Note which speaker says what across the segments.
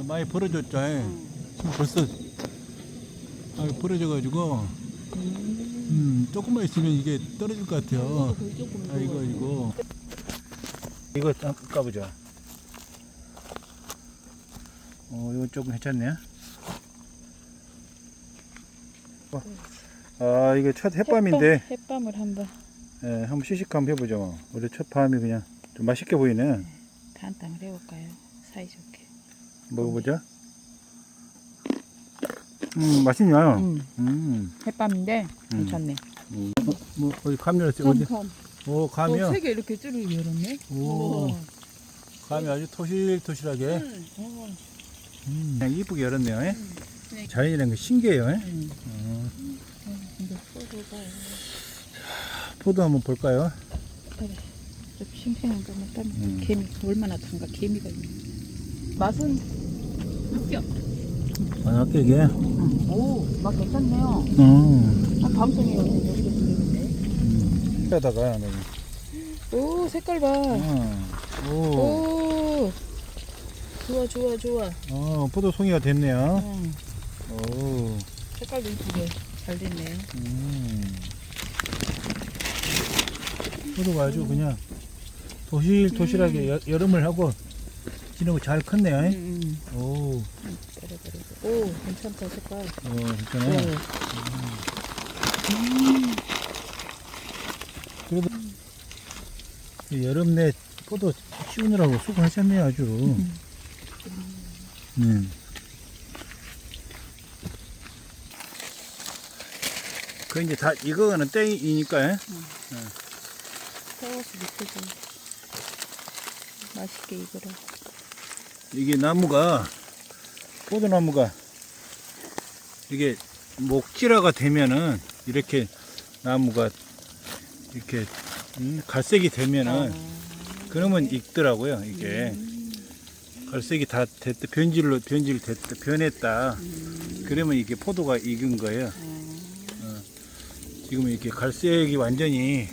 Speaker 1: 어, 많이 벌어졌죠. 지금 벌써 아, 벌어져가지고 음, 조금만 있으면 이게 떨어질 것 같아요. 아 이거 이거 이거 한번 까보자. 어 이거 조금 괜찮네. 어. 아 이게 첫 햇밤인데
Speaker 2: 햇밤, 을 한번
Speaker 1: 예, 한번 시식 한번 해보죠. 원래 첫 밤이 그냥 좀 맛있게 보이네.
Speaker 2: 간단을 해볼까요? 사이좋게.
Speaker 1: 먹어보자. 음 맛있네요.
Speaker 2: 음,
Speaker 1: 음.
Speaker 2: 햇밤인데
Speaker 1: 음.
Speaker 2: 괜찮네.
Speaker 1: 음. 어, 뭐 어디 감이 어디 어디?
Speaker 2: 감.
Speaker 1: 오 감이요.
Speaker 2: 세개 이렇게 쭈르 열었네.
Speaker 1: 오. 감이 아주 토실토실하게
Speaker 2: 어,
Speaker 1: 음, 그냥 이쁘게 열었네요. 예?
Speaker 2: 네.
Speaker 1: 자연이라는 게 신기해요. 예?
Speaker 2: 음.
Speaker 1: 어,
Speaker 2: 포도
Speaker 1: 한번 볼까요?
Speaker 2: 좀 싱싱한 거만 따면
Speaker 1: 음.
Speaker 2: 개미 얼마나 단가 개미가 있네. 맛은 합격.
Speaker 1: 안 합격이게.
Speaker 2: 오, 맛 괜찮네요.
Speaker 1: 음.
Speaker 2: 아, 방송에 여기서 들리는데.
Speaker 1: 음. 에다가
Speaker 2: 오, 색깔 봐.
Speaker 1: 어. 오.
Speaker 2: 오, 좋아, 좋아, 좋아.
Speaker 1: 어, 포도 송이가 됐네요.
Speaker 2: 음,
Speaker 1: 오.
Speaker 2: 색깔도 이쁘게 잘 됐네.
Speaker 1: 음. 포도가 아주 그냥 도실도실하게 여, 여름을 하고 지는 거잘 컸네요. 예?
Speaker 2: 음, 음.
Speaker 1: 오.
Speaker 2: 오, 괜찮다, 색깔.
Speaker 1: 어, 괜찮아.
Speaker 2: 네.
Speaker 1: 그래도 이 여름 내 포도 키우느라고 수고하셨네요, 아주. 음. 그 이제 다 이거는 땡이니까
Speaker 2: 세워서 밑에도 맛있게 익으라.
Speaker 1: 이게 나무가 포도나무가 이게 목질화가 되면은 이렇게 나무가 이렇게 음, 갈색이 되면은 그러면 익더라고요 이게 갈색이 다 됐다 변질로 변질 됐다 변했다 그러면 이게 포도가 익은 거예요 어. 지금 이렇게 갈색이 완전히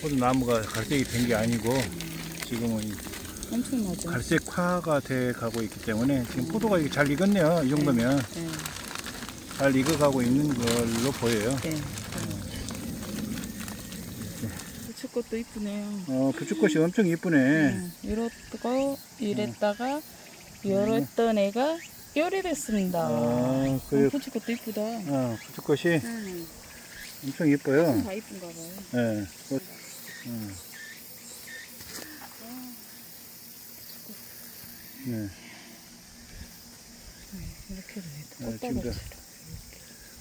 Speaker 1: 포도 나무가 갈색이 된 게 아니고 지금은
Speaker 2: 엄청나죠?
Speaker 1: 갈색화가 돼 가고 있기 때문에 지금 포도가 이게 잘 익었네요 이 정도면
Speaker 2: 네,
Speaker 1: 잘 익어가고 있는 걸로 보여요
Speaker 2: 네. 부추 것도 이쁘네요.
Speaker 1: 어 부추꽃이 엄청 이쁘네
Speaker 2: 음, 이렇다가 이랬다가 이랬던 애가 열이 됐습니다.
Speaker 1: 아, 그-
Speaker 2: 어, 부추 것도 이쁘다.
Speaker 1: 어 부추꽃이
Speaker 2: 음,
Speaker 1: 엄청 이뻐요
Speaker 2: 다 이쁜가 봐요.
Speaker 1: 예. 꽃, 음. 네.
Speaker 2: 이렇게
Speaker 1: 네,
Speaker 2: 해도
Speaker 1: 지금도.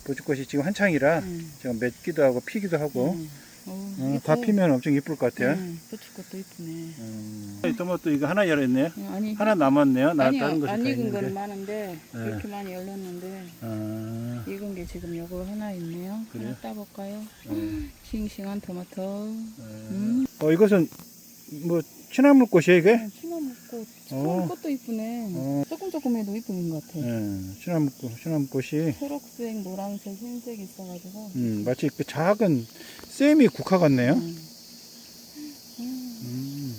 Speaker 1: 부추꽃이 지금 한창이라
Speaker 2: 음,
Speaker 1: 지금 맺기도 하고 피기도 하고
Speaker 2: 음. 어,
Speaker 1: 어, 다
Speaker 2: 또-
Speaker 1: 피면 엄청 이쁠 것 같아요.
Speaker 2: 음, 부추 것도 이쁘네.
Speaker 1: 음. 토마토 이거 하나 열었네요.
Speaker 2: 음, 아니
Speaker 1: 하나 남았네요. 나
Speaker 2: 아니
Speaker 1: 다른 것이 안다
Speaker 2: 익은
Speaker 1: 있는데.
Speaker 2: 많은데
Speaker 1: 네.
Speaker 2: 이렇게 많이 열렸는데
Speaker 1: 아,
Speaker 2: 익은 게 지금 요거 하나 있네요.
Speaker 1: 그래요?
Speaker 2: 하나 따볼까요?
Speaker 1: 어,
Speaker 2: 싱싱한 토마토.
Speaker 1: 어.
Speaker 2: 음.
Speaker 1: 어, 이것은 뭐 취나물 꽃이에요 이게?
Speaker 2: 네.
Speaker 1: 어.
Speaker 2: 꽃도 이쁘네.
Speaker 1: 어.
Speaker 2: 조금 조금 해도 이쁜 것 같아.
Speaker 1: 예, 취나물 꽃, 취나물 꽃이
Speaker 2: 초록색, 노란색, 흰색 있어가지고.
Speaker 1: 음, 마치 그 작은 세미 국화 같네요.
Speaker 2: 음.
Speaker 1: 음.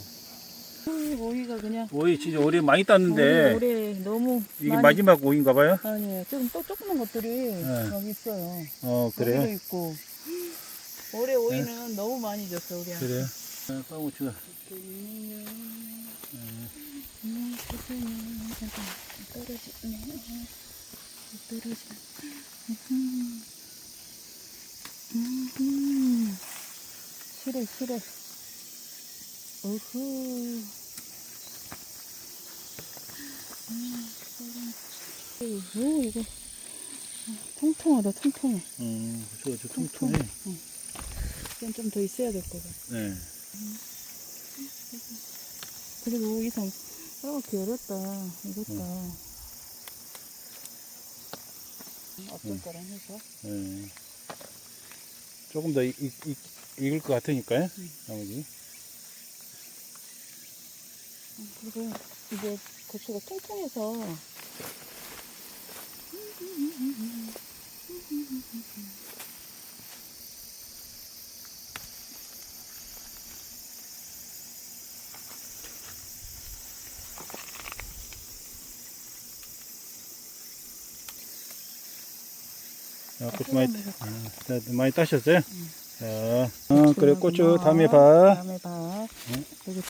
Speaker 2: 음, 오이가 그냥.
Speaker 1: 오이 진짜 올해 많이 땄는데
Speaker 2: 올해 너무
Speaker 1: 이게
Speaker 2: 많이-
Speaker 1: 마지막 오이인가 봐요?
Speaker 2: 아니에요. 지금 또 조그만 것들이 여기 있어요.
Speaker 1: 어
Speaker 2: 여기도
Speaker 1: 그래요?
Speaker 2: 있고. 올해 오이는 너무 많이 줬어 우리.
Speaker 1: 그래요? 어, 빵우추가
Speaker 2: 음, 떨어지네. 떨어져. 음. 음. 싫어, 싫어. 음, 오, 이거. 통통하다, 통통해.
Speaker 1: 음, 저, 저 통통해.
Speaker 2: 이건 좀 더 있어야 될 거다.
Speaker 1: 네.
Speaker 2: 그래도 이상 이렇게 열었다 이것다 어떤 거랑 해서
Speaker 1: 네. 조금 더 익, 익, 익을 것 같으니까요.
Speaker 2: 음.
Speaker 1: 나머지.
Speaker 2: 그리고 이게 고추가 통통해서
Speaker 1: 자, 고추 많이, 아, 자, 많이 따셨어요? 자, 어, 그래, 고추 다음에 봐.
Speaker 2: 다음에 봐. 여기